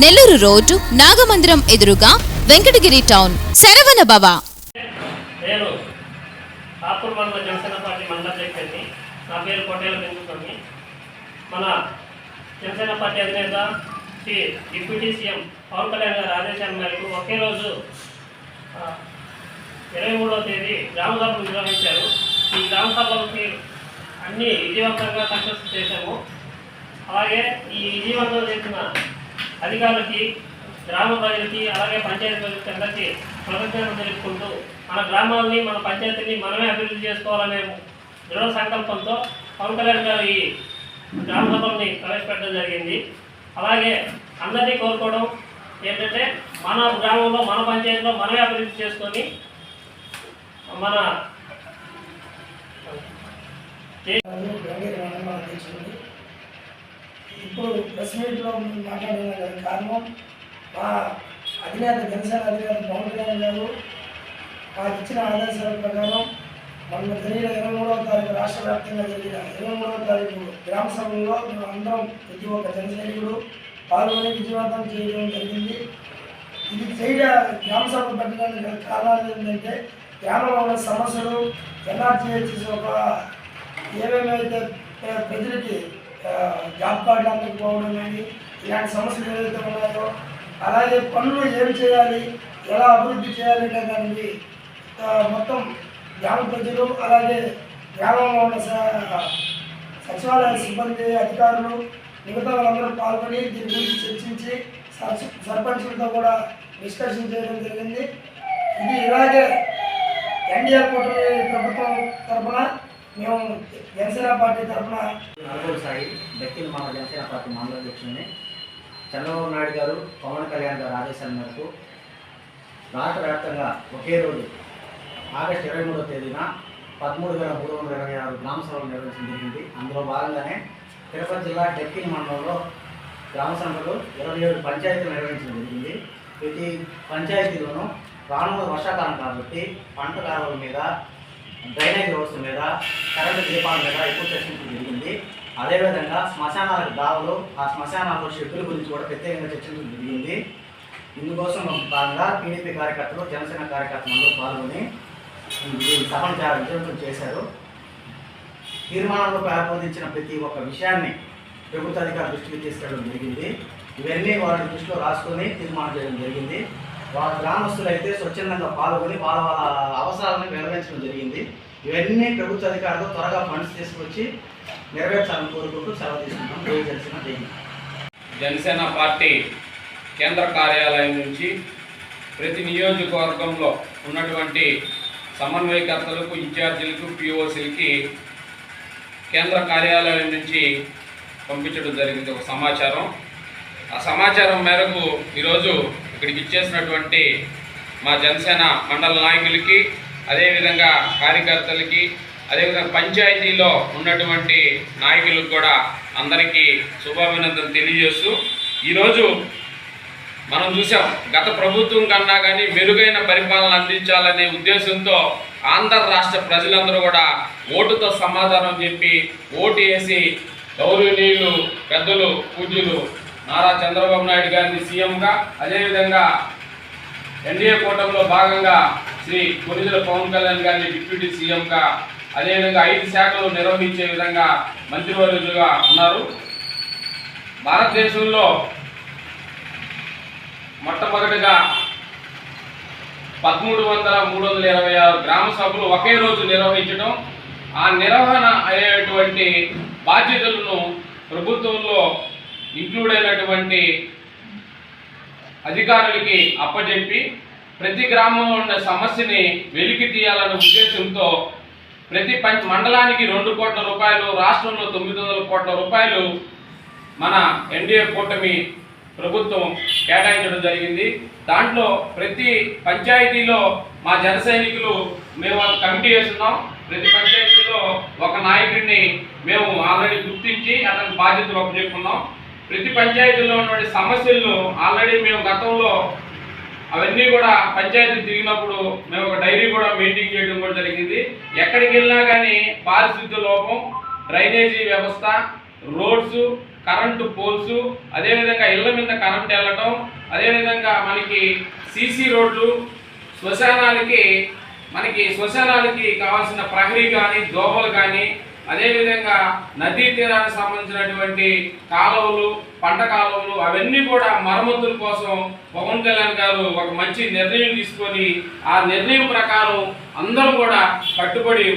Nellore road Nagamandiram ఎదురుగా Venkatagiri town. Saravana భవ. నేను కాపూర్ మండల జనసేన పార్టీ మండల అధ్యక్షుడిని నా పేరు కోటేల పెంచుకొని మన జనసేన పార్టీ అధినేత శ్రీ డిప్యూటీ సీఎం పవన్ కళ్యాణ్ గారి ఆదేశాల మేరకు ఒకే రోజు ఇరవై మూడవ తేదీ గ్రామ సభలు నిర్వహించారు. ఈ గ్రామ సభలకి అన్ని విజయవంతంగా సక్సెస్ చేశాము. అలాగే ఈ విజయవంతం చేసిన అధికారులకి గ్రామ ప్రజలకి అలాగే పంచాయతీ ప్రజలకి అందరికీ కృతజ్ఞతలు తెలుపుకుంటూ మన గ్రామాలని మన పంచాయతీని మనమే అభివృద్ధి చేసుకోవాలనే దృఢ సంకల్పంతో పవన్ కళ్యాణ్ గారు ఈ గ్రామ సభల్ని ప్రవేశపెట్టడం జరిగింది. అలాగే అందరినీ కోరుకోవడం ఏంటంటే మన గ్రామంలో మన పంచాయతీలో మనమే అభివృద్ధి చేసుకొని మన ఇప్పుడు ప్రెస్ మీట్లో మాట్లాడడానికి కారణం మా అధినేత జనసేన అధినేత పవన్ కళ్యాణ్ గారు మాకు ఇచ్చిన ఆదేశాల ప్రకారం మొన్న జరిగిన ఇరవై మూడవ తారీఖు రాష్ట్ర వ్యాప్తంగా జరిగిన ఇరవై మూడవ తారీఖు గ్రామ సభలో మేము అందరం ప్రతి ఒక్క జనసైనికుడు పాల్గొని విజయవంతం చేయడం జరిగింది. ఇది చేయ గ్రామ సభ పెట్టడానికి కారణాలు ఏంటంటే గ్రామంలో ఉన్న సమస్యలు ఎన్ఆర్టీహెచ్ ఒక ఏమేమైతే ప్రజలకి జాబ్ కార్డులు అందకపోవడం కానీ ఇలాంటి సమస్యలు ఏదైతే ఉన్నాయో అలాగే పనులు ఏం చేయాలి ఎలా అభివృద్ధి చేయాలి అనే దానికి మొత్తం గ్రామ ప్రజలు అలాగే గ్రామంలో ఉన్న సచివాలయ సిబ్బంది అధికారులు మిగతా వాళ్ళందరూ పాల్గొని దీని గురించి చర్చించి సర్పంచులతో కూడా డిస్కషన్ చేయడం జరిగింది. ఇది ఇలాగే ఎన్డీఏ కూటమి ప్రభుత్వం తరఫున మేము జనసేన పార్టీ తరఫున నల్గొండ సాయి దక్షిణ మన జనసేన పార్టీ మండల అధ్యక్షుడిని చంద్రబాబు నాయుడు గారు పవన్ కళ్యాణ్ గారి ఆదేశాల మేరకు రాష్ట్ర వ్యాప్తంగా ఒకే రోజు ఆగస్టు ఇరవై మూడవ తేదీన పదమూడు వేల మూడు వందల ఇరవై ఆరు గ్రామ సభలు నిర్వహించడం జరిగింది. అందులో భాగంగానే తిరుపతి జిల్లా డెక్కిన మండలంలో గ్రామ సభలు ఇరవై ఏడు పంచాయతీలు నిర్వహించడం జరిగింది. ప్రతి పంచాయతీలోనూ రానున్న వర్షాకాలం కాబట్టి పంట కాలువల మీద డ్రైనేజ్ వ్యవస్థ మీద కరెంటు దీపాల మీద ఎక్కువ చర్చించడం జరిగింది. అదేవిధంగా శ్మశానాలకు దావులు ఆ శ్మశానాల్లో షెడ్యూల్ గురించి కూడా ప్రత్యేకంగా చర్చించడం జరిగింది. ఇందుకోసం భాగంగా టీడీపీ కార్యకర్తలు జనసేన కార్యకర్తలు పాల్గొని సభను చాలా విజయవంతం చేశారు. తీర్మానంలో ప్రారంభించిన ప్రతి ఒక్క విషయాన్ని ప్రభుత్వ అధికారుల దృష్టికి తీసుకెళ్ళడం జరిగింది. ఇవన్నీ వాళ్ళ దృష్టిలో రాసుకొని తీర్మానం చేయడం జరిగింది. వాళ్ళ గ్రామస్తులైతే స్వచ్ఛందంగా పాల్గొని వాళ్ళ వాళ్ళ అవసరాలను నెరవేర్చడం జరిగింది. ఇవన్నీ ప్రభుత్వ అధికారులు త్వరగా ఫండ్స్ తీసుకొచ్చి నెరవేర్చాలని కోరుకుంటూ సెలవు తీసుకుంటాం జనసేన జనసేన పార్టీ కేంద్ర కార్యాలయం నుంచి ప్రతి నియోజకవర్గంలో ఉన్నటువంటి సమన్వయకర్తలకు ఇన్ఛార్జీలకు పిఓసీలకి కేంద్ర కార్యాలయం నుంచి పంపించడం జరిగింది ఒక సమాచారం. ఆ సమాచారం మేరకు ఈరోజు ఇక్కడికి ఇచ్చేసినటువంటి మా జనసేన మండల నాయకులకి అదేవిధంగా కార్యకర్తలకి అదేవిధంగా పంచాయతీలో ఉన్నటువంటి నాయకులకు కూడా అందరికీ శుభాభినందనలు తెలియజేస్తూ ఈరోజు మనం చూసాం గత ప్రభుత్వం కన్నా కానీ మెరుగైన పరిపాలన అందించాలనే ఉద్దేశంతో ఆంధ్ర రాష్ట్ర ప్రజలందరూ కూడా ఓటుతో సమాధానం చెప్పి ఓటు వేసి గౌరవనీయులు పెద్దలు పూజ్యులు నారా చంద్రబాబు నాయుడు గారిని సీఎంగా అదేవిధంగా ఎన్డీఏ కూటమిలో భాగంగా శ్రీ కొనిదల పవన్ కళ్యాణ్ గారిని డిప్యూటీ సీఎంగా అదేవిధంగా ఐదు శాఖలు నిర్వహించే విధంగా మంత్రివర్యులుగా ఉన్నారు. భారతదేశంలో మొట్టమొదటిగా పదమూడు వందల మూడు వందల ఇరవై ఆరు గ్రామ సభలు ఒకే రోజు నిర్వహించడం ఆ నిర్వహణ అయ్యేటువంటి బాధ్యతలను ప్రభుత్వంలో ఇంక్లూడ్ అయినటువంటి అధికారులకి అప్పచెప్పి ప్రతి గ్రామంలో ఉన్న సమస్యని వెలికి తీయాలన్న ఉద్దేశంతో ప్రతి పంచ మండలానికి రెండు కోట్ల రూపాయలు రాష్ట్రంలో తొమ్మిది వందల కోట్ల రూపాయలు మన ఎన్డీఏ కూటమి ప్రభుత్వం కేటాయించడం జరిగింది. దాంట్లో ప్రతి పంచాయతీలో మా జన సైనికులు మేము కమిటీ వేస్తున్నాం. ప్రతి పంచాయతీలో ఒక నాయకుడిని మేము ఆల్రెడీ గుర్తించి అతని బాధ్యతలు అప్పచెప్పుకున్నాం. ప్రతి పంచాయతీలో ఉన్నటువంటి సమస్యలను ఆల్రెడీ మేము గతంలో అవన్నీ కూడా పంచాయతీ తిరిగినప్పుడు మేము ఒక డైరీ కూడా మెయింటైన్ చేయడం కూడా జరిగింది. ఎక్కడికి వెళ్ళినా కానీ పారిశుద్ధ్య లోపం డ్రైనేజీ వ్యవస్థ రోడ్స్ కరెంటు పోల్స్ అదేవిధంగా ఇళ్ళ మీద కరెంట్ వెళ్ళటం అదేవిధంగా మనకి సీసీ రోడ్లు శ్మశానాలకి మనకి శ్మశానాలకి కావాల్సిన ప్రహరీ కానీ దోమలు కానీ అదేవిధంగా నదీ తీరానికి సంబంధించినటువంటి కాలువలు పంట కాలువలు అవన్నీ కూడా మరమ్మతుల కోసం పవన్ కళ్యాణ్ గారు ఒక మంచి నిర్ణయం తీసుకొని ఆ నిర్ణయం ప్రకారం అందరూ కూడా కట్టుబడి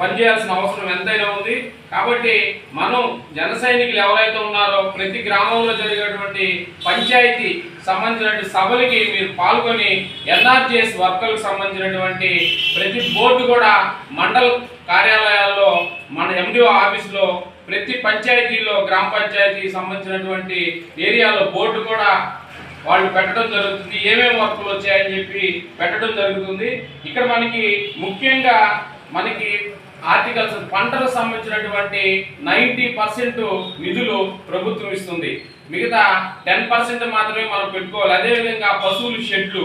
పనిచేయాల్సిన అవసరం ఎంతైనా ఉంది. కాబట్టి మనం జన సైనికులు ఎవరైతే ఉన్నారో ప్రతి గ్రామంలో జరిగేటువంటి పంచాయతీ సంబంధించినటువంటి సభలకి మీరు పాల్గొని ఎన్ఆర్జిఎస్ వర్కర్లకు సంబంధించినటువంటి ప్రతి బోర్డు కూడా మండల కార్యాలయాల్లో మన ఎండిఓ ఆఫీస్లో ప్రతి పంచాయతీలో గ్రామ పంచాయతీకి సంబంధించినటువంటి ఏరియాలో బోర్డు కూడా వాళ్ళు పెట్టడం జరుగుతుంది. ఏమేమి వర్కులు వచ్చాయని చెప్పి పెట్టడం జరుగుతుంది. ఇక్కడ మనకి ముఖ్యంగా మనకి ఆర్టికల్స్ పంటలకు సంబంధించినటువంటి నైంటీ పర్సెంట్ నిధులు ప్రభుత్వం ఇస్తుంది. మిగతా టెన్ పర్సెంట్ మాత్రమే మనం పెట్టుకోవాలి. అదేవిధంగా పశువులు షెడ్లు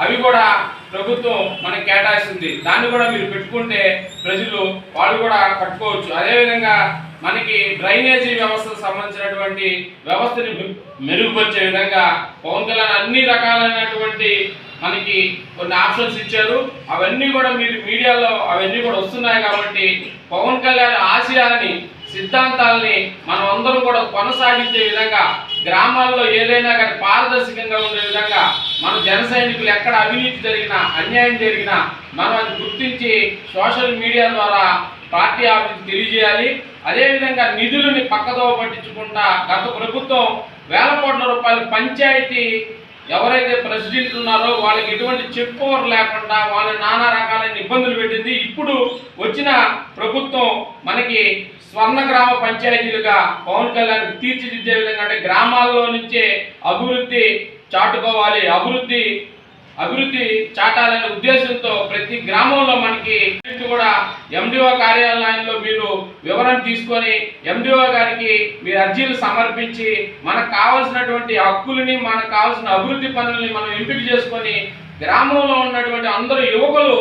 అవి కూడా ప్రభుత్వం మనకి కేటాయిస్తుంది. దాన్ని కూడా మీరు పెట్టుకుంటే ప్రజలు వాళ్ళు కూడా కట్టుకోవచ్చు. అదేవిధంగా మనకి డ్రైనేజీ వ్యవస్థకు సంబంధించినటువంటి వ్యవస్థని మె- మెరుగుపరిచే విధంగా పవన్ కళ్యాణ్ అన్ని రకాలైనటువంటి మనకి కొన్ని ఆప్షన్స్ ఇచ్చారు. అవన్నీ కూడా మీరు మీడియాలో అవన్నీ కూడా వస్తున్నాయి కాబట్టి పవన్ కళ్యాణ్ ఆశయాలని సిద్ధాంతాలని మనం అందరం కూడా కొనసాగించే విధంగా గ్రామాల్లో ఏదైనా కానీ పారదర్శకంగా ఉండే విధంగా మన జన సైనికులు ఎక్కడ అవినీతి జరిగినా అన్యాయం జరిగినా మనం అది గుర్తించి సోషల్ మీడియా ద్వారా పార్టీ ఆఫీస్ తెలియజేయాలి. అదేవిధంగా నిధులని పక్కదోవ పట్టించుకుంటా గత ప్రభుత్వం వేల కోట్ల రూపాయలు పంచాయతీ ఎవరైతే ప్రెసిడెంట్ ఉన్నారో వాళ్ళకి ఎటువంటి చెక్ ఓవర్ లేకుండా వాళ్ళ నానా రకాలైన ఇబ్బందులు పెట్టింది. ఇప్పుడు వచ్చిన ప్రభుత్వం మనకి స్వర్ణ గ్రామ పంచాయతీలుగా పవన్ కళ్యాణ్ తీర్చిదిద్దే విధంగా అంటే గ్రామాల్లో నుంచే అభివృద్ధి చాటుకోవాలి అభివృద్ధి అభివృద్ధి చాటాలనే ఉద్దేశంతో ప్రతి గ్రామంలో మనకి కూడా ఎండిఓ కార్యాలయంలో మీరు వివరణ తీసుకొని ఎండిఓ గారికి మీరు అర్జీలు సమర్పించి మనకు కావాల్సినటువంటి హక్కులని మనకు కావాల్సిన అభివృద్ధి పనులని మనం ఎంపిక చేసుకొని గ్రామంలో ఉన్నటువంటి అందరు యువకులు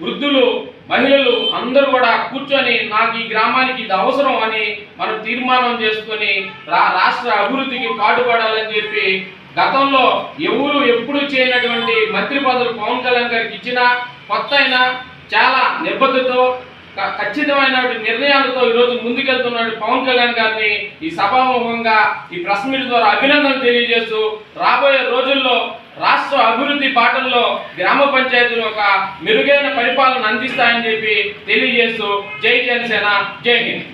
వృద్ధులు మహిళలు అందరూ కూడా కూర్చొని నాకు ఈ గ్రామానికి ఇది అవసరం అని మనం తీర్మానం చేసుకొని రా రాష్ట్ర అభివృద్ధికి పాటుపడాలని చెప్పి గతంలో ఎవరు ఎప్పుడు చేయనటువంటి మంత్రి పదవులు పవన్ కళ్యాణ్ గారికి ఇచ్చిన కొత్త అయినా చాలా నిబద్ధతతో ఖచ్చితమైన నిర్ణయాలతో ఈరోజు ముందుకెళ్తున్నాడు పవన్ కళ్యాణ్ గారిని ఈ సభాముఖంగా ఈ ప్రెస్ మీట్ ద్వారా అభినందన తెలియజేస్తూ రాబోయే రోజుల్లో రాష్ట్ర అభివృద్ధి పాటల్లో గ్రామ పంచాయతీలు ఒక మెరుగైన పరిపాలన అందిస్తాయని చెప్పి తెలియజేస్తూ జై జనసేన జై హింద్.